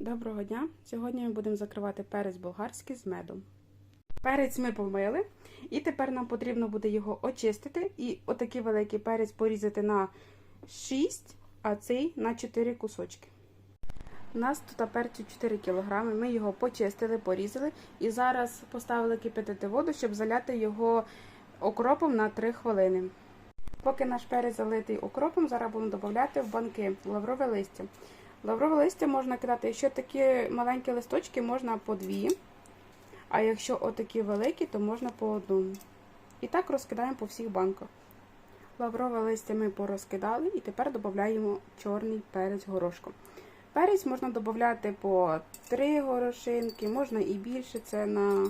Доброго дня! Сьогодні ми будемо закривати перець болгарський з медом. Перець ми помили, і тепер нам потрібно буде його очистити і отакий великий перець порізати на 6, а цей на 4 кусочки. У нас тут перцю 4 кг, ми його почистили, порізали і зараз поставили кипятити воду, щоб заляти його окропом на 3 хвилини. Поки наш перець залитий окропом, зараз будемо додати в банки лаврове листя. Лаврове листя можна кидати, якщо такі маленькі листочки, можна по дві, а якщо отакі великі, то можна по одному. І так розкидаємо по всіх банках. Лаврове листя ми порозкидали і тепер додаємо чорний перець горошком. Перець можна додати по 3 горошинки, можна і більше, це на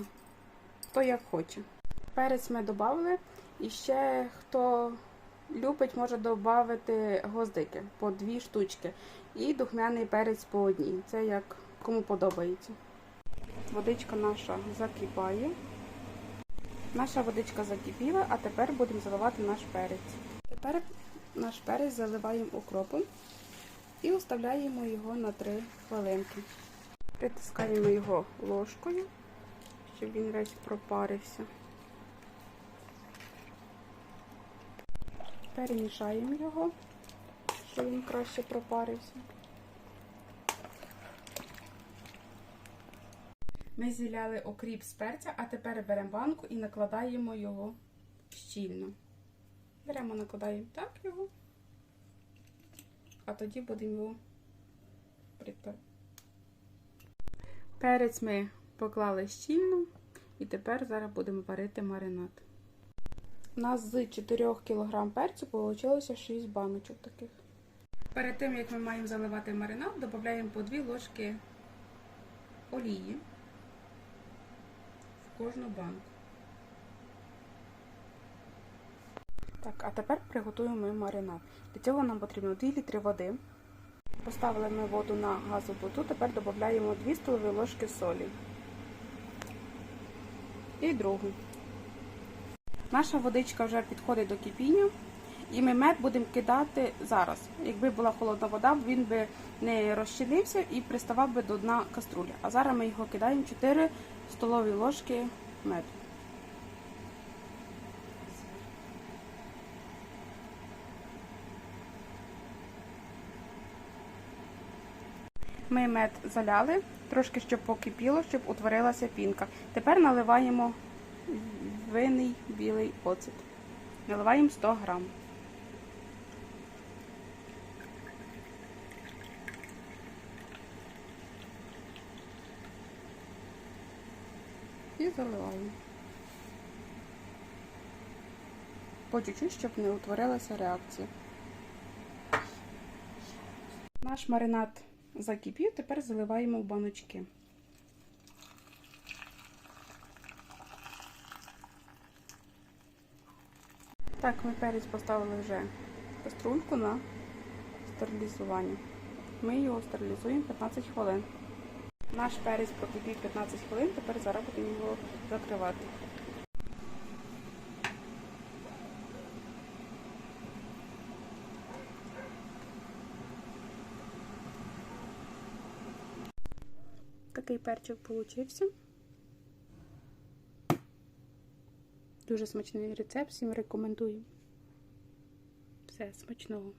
хто як хоче. Перець ми додали, і ще хто любить, може додати гвоздики по дві штучки. І духмяний перець по одній. Це як кому подобається. Водичка наша закипає. Наша водичка закипіла, а тепер будемо заливати наш перець. Тепер наш перець заливаємо укропом і оставляємо його на 3 хвилинки. Притискаємо його ложкою, щоб він весь пропарився. Перемішаємо його, щоб він краще пропарився. Ми зіляли окріп з перця, а тепер беремо банку і накладаємо його щільно. Беремо, накладаємо так його, а тоді будемо його припер. Перець ми поклали щільно і тепер зараз будемо варити маринад. У нас з 4 кг перцю вийшло 6 баночок таких. Перед тим, як ми маємо заливати маринад, додаємо по 2 ложки олії в кожну банку. Так, а тепер приготуємо маринад. Для цього нам потрібно 2 літри води. Поставили ми воду на газову плиту, тепер додаємо 2 столові ложки солі. І другу. Наша водичка вже підходить до кипіння, і ми мед будемо кидати зараз. Якби була холодна вода, він би не розчинився і приставав би до дна каструлі. А зараз ми його кидаємо 4 столові ложки меду. Ми мед заляли, трошки щоб покипіло, щоб утворилася пінка. Тепер наливаємо винний білий оцет. Наливаємо 100 грам. І заливаємо. По чуть-чуть, щоб не утворилася реакція. Наш маринад закипів, тепер заливаємо в баночки. Так, ми перець поставили вже каструльку на стерилізування. Ми його стерилізуємо 15 хвилин. Наш перець прокипів 15 хвилин, тепер зараз будемо його закривати. Такий перчик получився. Дуже смачний рецепт, всім рекомендую. Все, смачного.